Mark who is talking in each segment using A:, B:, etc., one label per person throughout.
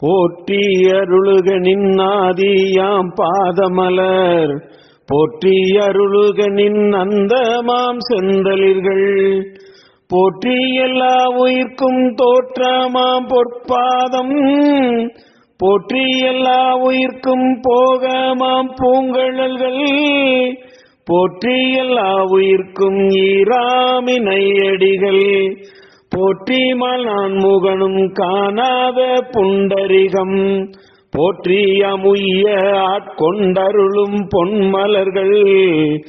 A: போற்றி அருளுக நின்னாதியாம் பாதமலர். போற்றி அருளுக நின் அந்தமாம் செந்தளிர்கள். போற்றி எல்லா உயிர்க்கும் தோற்றமாம் பொற்பாதம். போற்றி எல்லா உயிர்க்கும் போகமாம் பூங்கழல்கள். போற்றி எல்லா உயிர்க்கும் ஈராமினையடிகள். போற்றி நான் முகனும் காணாத புண்டரிகம். போற்றி அமுய்ய ஆட்கொண்டருளும் பொன்மலர்கள்.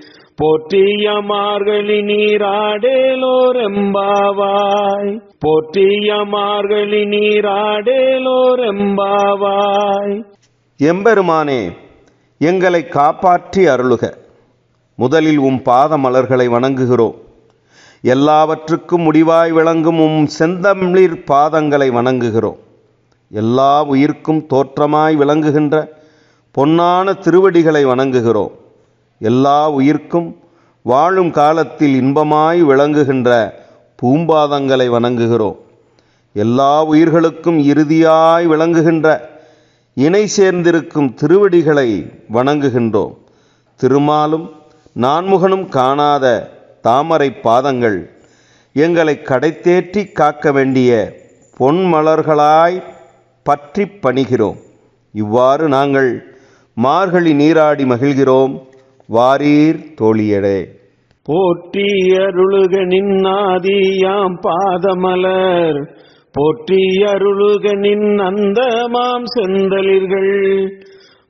A: போற்றியமார்கழி நீராடேலோரெம்பாவாய். போற்றியமார்கழி நீராடேலோரெம்பாவாய்.
B: எம்பெருமானே எங்களை காப்பாற்றி அருளுக. முதலில் உம் பாத மலர்களை வணங்குகிறோம். எல்லாவற்றுக்கும் முடிவாய் விளங்கும் உம் செந்தமிழிற் பாதங்களை வணங்குகிறோம். எல்லா உயிர்க்கும் தோற்றமாய் விளங்குகின்ற பொன்னான திருவடிகளை வணங்குகிறோம். எல்லா உயிர்க்கும் வாழும் காலத்தில் இன்பமாய் விளங்குகின்ற பூம்பாதங்களை வணங்குகிறோம். எல்லா உயிர்களுக்கும் இறுதியாய் விளங்குகின்ற இணை சேர்ந்திருக்கும் திருவடிகளை வணங்குகின்றோம். திருமாலும் நான்முகனும் காணாத தாமரை பாதங்கள் எங்களை கடைத்தேற்றி காக்க வேண்டிய பொன்மலர்களாய் பற்றி பணிகிறோம். இவ்வாறு நாங்கள் மார்கழி நீராடி மகிழ்கிறோம். வாரீர் தோழியடே
A: போற்றி அருளுக நின்னாதியாம் பாதமலர். போற்றி அருளுக நின் அந்தமாம் செந்தலிர்கள்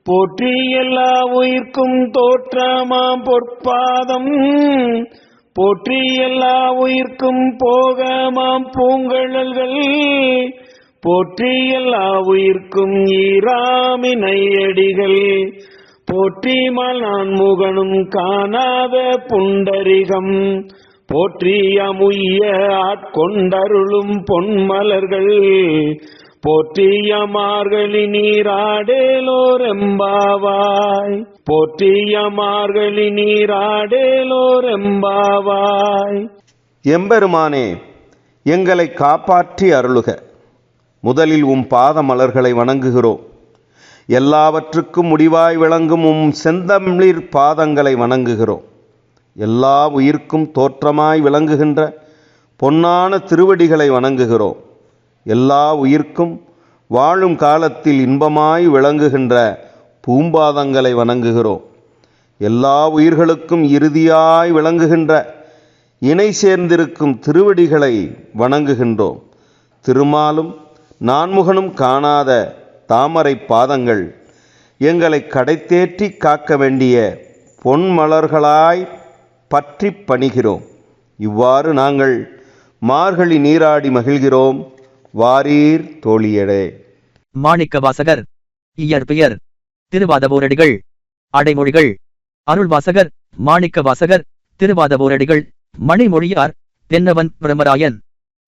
A: போற்றி எல்லா உயிர்க்கும் தோற்றமாம் பொற்பாதம். போற்றி எல்லா உயிர்க்கும் போகமாம் பூங்கழல்கள். போற்றி எல்லா உயிர்க்கும் ஈராமினையடிகள். போற்றி நான் முகனும் காணாத புண்டரிகம். போற்றி அமுய்ய ஆட்கொண்டருளும் பொன்மலர்கள். போற்றியமார்கழி நீராடேலோரெம்பாவாய். போற்றியமார்கழி நீராடேலோரெம்பாவாய்.
B: எம்பெருமானே எங்களை காப்பாற்றி அருளுக. முதலில் உம் பாத மலர்களை வணங்குகிறோம். எல்லாவற்றுக்கும் முடிவாய் விளங்கும் உம் செந்தமிழிற் பாதங்களை வணங்குகிறோம். எல்லா உயிர்க்கும் தோற்றமாய் விளங்குகின்ற பொன்னான திருவடிகளை வணங்குகிறோம். எல்லா உயிர்க்கும் வாழும் காலத்தில் இன்பமாய் விளங்குகின்ற பூம்பாதங்களை வணங்குகிறோம். எல்லா உயிர்களுக்கும் இறுதியாய் விளங்குகின்ற இணை சேர்ந்திருக்கும் திருவடிகளை வணங்குகின்றோம். திருமாலும் நான்முகனும் காணாத தாமரை பாதங்கள் எங்களை கடைத்தேற்றி காக்க வேண்டிய பொன்மலர்களாய் பற்றி பணிகிறோம். இவ்வாறு நாங்கள் மார்கழி நீராடி மகிழ்கிறோம். வாரீர் தோழியடே.
C: மாணிக்கவாசகர் இயற்பெயர் திருவாதவூரடிகள் அடைமொழிகள் அருள்வாசகர் மாணிக்கவாசகர் திருவாதவூரடிகள் மணிமொழியார் தென்னவன் பிரமராயன்.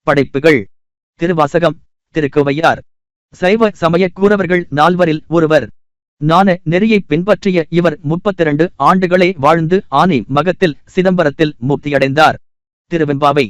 C: படைப்புகள் திருவாசகம் திருக்குவையார். சைவ சமய கூறவர்கள் நால்வரில் ஒருவர். நான நெறியை பின்பற்றிய இவர் முப்பத்திரண்டு ஆண்டுகளே வாழ்ந்து ஆனி மகத்தில் சிதம்பரத்தில் முக்தியடைந்தார் திருவெம்பாவை